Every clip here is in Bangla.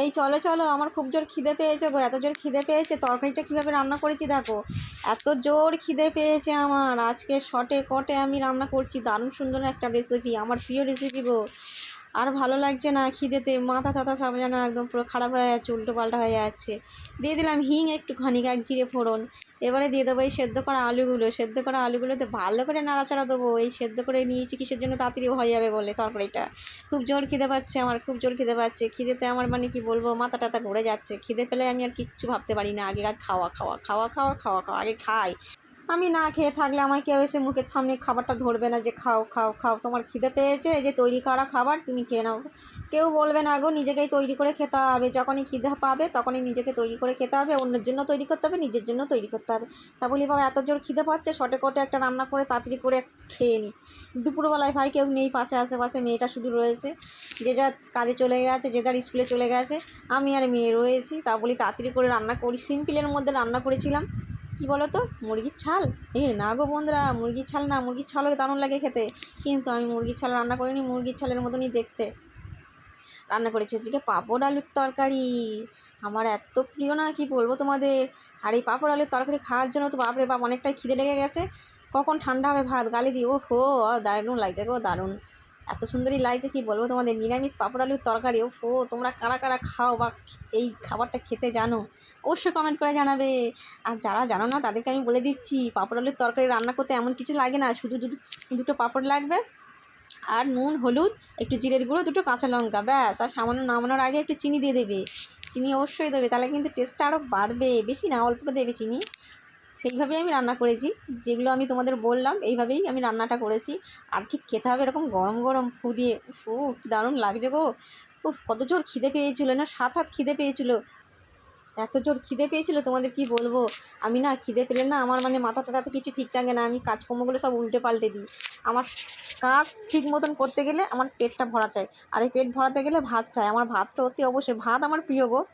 এই চলো চলো, আমার খুব জোর খিদে পেয়েছে গো, এত জোর খিদে পেয়েছে, তরকারিটা কীভাবে রান্না করেছি দেখো। এত জোর খিদে পেয়েছে আমার, আজকে শটে কটে আমি রান্না করছি, দারুণ সুন্দর একটা রেসিপি আমার প্রিয় রেসিপি গো। আর ভালো লাগছে না খিদেতে, মাথা টাথা সব যেন একদম পুরো খারাপ হয়ে যাচ্ছে, উল্টো পাল্টা হয়ে যাচ্ছে। দিয়ে দিলাম হিং একটুখানি, এক জিরে ফোড়ন। এবারে দিয়ে দেবো এই সেদ্ধ করা আলুগুলো। সেদ্ধ করা আলুগুলোতে ভালো করে নাড়াচাড়া দেবো। এই সেদ্ধ করে নিয়েছি কিসের জন্য তাড়াতাড়ি হয়ে যাবে বলে তরকারিটা। খুব জোর খিদে পাচ্ছে আমার, খুব জোর খিদে পাচ্ছে। খিদেতে আমার মানে কি বলব, মাথা টাথা ঘুরে যাচ্ছে। খিদে পেলে আমি আর কিচ্ছু ভাবতে পারি না। আগে আর খাওয়া খাওয়া খাওয়া খাওয়া খাওয়া খাওয়া, আগে খাই। আমি না খেয়ে থাকলে আমায় কেউ এসে মুখের সামনে খাবারটা ধরবে না যে খাও খাও খাও। তোমার খিদে পেয়েছে যে তৈরি করা খাবার, তুমি খেয়ে নাও। কেউ বলবে না গো, নিজেকেই তৈরি করে খেতে হবে। যখনই খিদে পাবে তখনই নিজেকে তৈরি করে খেতে হবে। অন্যের জন্য তৈরি করতে হবে, নিজের জন্য তৈরি করতে হবে। তা বলি বাবা, এত জোর খিদে পাচ্ছে শটে কটে একটা রান্না করে তাড়াতাড়ি করে খেয়ে নিই দুপুরবেলায় ভাই কেউ নেই পাশে, আশেপাশে মেয়েটা শুধু রয়েছে। যে যার কাজে চলে গেছে, যে যার স্কুলে চলে গেছে, আমি আর মেয়ে রয়েছি। তা বলি তাড়াতাড়ি করে রান্না করি। সিম্পলের মধ্যে রান্না করেছিলাম। কী বলো তো মুরগির ছাল? এ, না গো বন্ধুরা, মুরগির ছাল না, মুরগির ছালও দারুণ লাগে খেতে। কিন্তু আমি মুরগির ছাল রান্না করিনি, মুরগির ছালের মতনই দেখতে। রান্না করেছি হচ্ছে পাঁপড় আলুর তরকারি। আমার এত প্রিয় না, কি বলব তোমাদের? আর এই পাঁপড় আলুর তরকারি খাওয়ার জন্য তো বাপরে বাপ, অনেকটাই খিদে লেগে গেছে। কখন ঠান্ডা হবে ভাত, গালি দিই ও হো দারুণ লাগছে গো, দারুণ। এত সুন্দরই লাগছে কি বলব? তোমাদের নিরামিষ পাঁপড় আলুর তরকারি ও ফো তোমরা কারা কারা খাও বা এই খাবারটা খেতে জানো? অবশ্যই কমেন্ট করে জানাবে। আর যারা জানো না, তাদেরকে আমি বলে দিচ্ছি, পাঁপড় আলুর তরকারি রান্না করতে এমন কিছু লাগে না, শুধু দুটো দুটো পাঁপড় লাগবে। আর নুন, হলুদ, একটু জিরের গুঁড়ো, দুটো কাঁচা লঙ্কা, ব্যাস। আর সামান্য নামানোর আগে একটু চিনি দিয়ে দেবে। চিনি অবশ্যই দেবে, তাহলে কিন্তু টেস্টটা আরও বাড়বে। বেশি না, অল্প দেবে চিনি। সেইভাবেই আমি রান্না করেছি। যেগুলো আমি তোমাদের বললাম, এইভাবেই আমি রান্নাটা করেছি। আর ঠিক খেতে হবে এরকম গরম গরম ফু দিয়ে। ফু, দারুণ লাগছে গো। উফ, কত জোর খিদে পেয়েছিলো না? সাত হাত খিদে পেয়েছিলো। এত জোর খিদে পেয়েছিলো, তোমাদের কি বলব? আমি না খিদে পেলে না আমার মানে মাথা টাথাতে কিছু ঠিক থাকে না। আমি কাজকর্মগুলো সব উল্টে পাল্টে দিই। আমার কাজ ঠিক মতন করতে গেলে আমার পেটটা ভরা চাই। আর এই পেট ভরাতে গেলে ভাত চাই। আমার ভাতটা অতি অবশ্যই। ভাত আমার প্রিয় গো।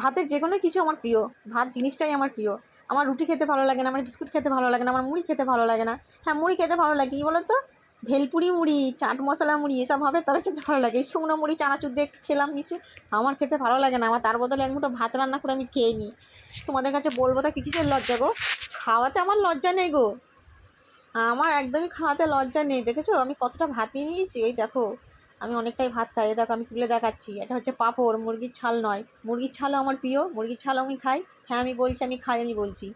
ভাতের যে কোনো কিছু আমার প্রিয়। ভাত জিনিসটাই আমার প্রিয়। আমার রুটি খেতে ভালো লাগে না, আমার বিস্কুট খেতে ভালো লাগে না, আমার মুড়ি খেতে ভালো লাগে না। হ্যাঁ মুড়ি খেতে ভালো লাগে, কী বলো তো ভেলপুরি মুড়ি, চাট মশলা মুড়ি, এসব হবে তবে খেতে ভালো লাগে। শুকনো মুড়ি, চানাচুর দিয়ে খেলাম মিশে, আমার খেতে ভালো লাগে না। আমার তার বদলে এক মুঠো ভাত রান্না করে আমি খেয়ে নিই। তোমাদের কাছে বলব তা কি কিসের লজ্জা গো? খাওয়াতে আমার লজ্জা নেই গো। আমার একদমই খাওয়াতে লজ্জা নেই। দেখেছ? আমি কতটা ভাতই নিয়েছি, এই দেখো। আমি অনেকটাই ভাত খাই। দেখো আমি তুলে দেখাচ্ছি। এটা হচ্ছে পাঁপড়, মুরগির ছাল নয়। মুরগির ছালও আমার প্রিয়, মুরগির ছালও আমি খাই। হ্যাঁ আমি বলছি, আমি খাই আমি বলছি।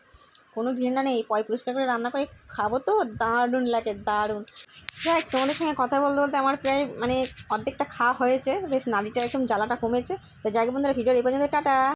কোনো ঘৃণা নেই, পয় পরিষ্কার করে রান্না করে খাব তো, দারুণ লাগে, দারুণ। যাই তোমাদের সঙ্গে কথা বলতে বলতে আমার প্রায় মানে অর্ধেকটা খাওয়া হয়েছে। বেশ নাড়িটা একদম জ্বালাটা কমেছে। তো যাই হোক বন্ধুরা, ভিডিওর এই পর্যন্ত, টাটা!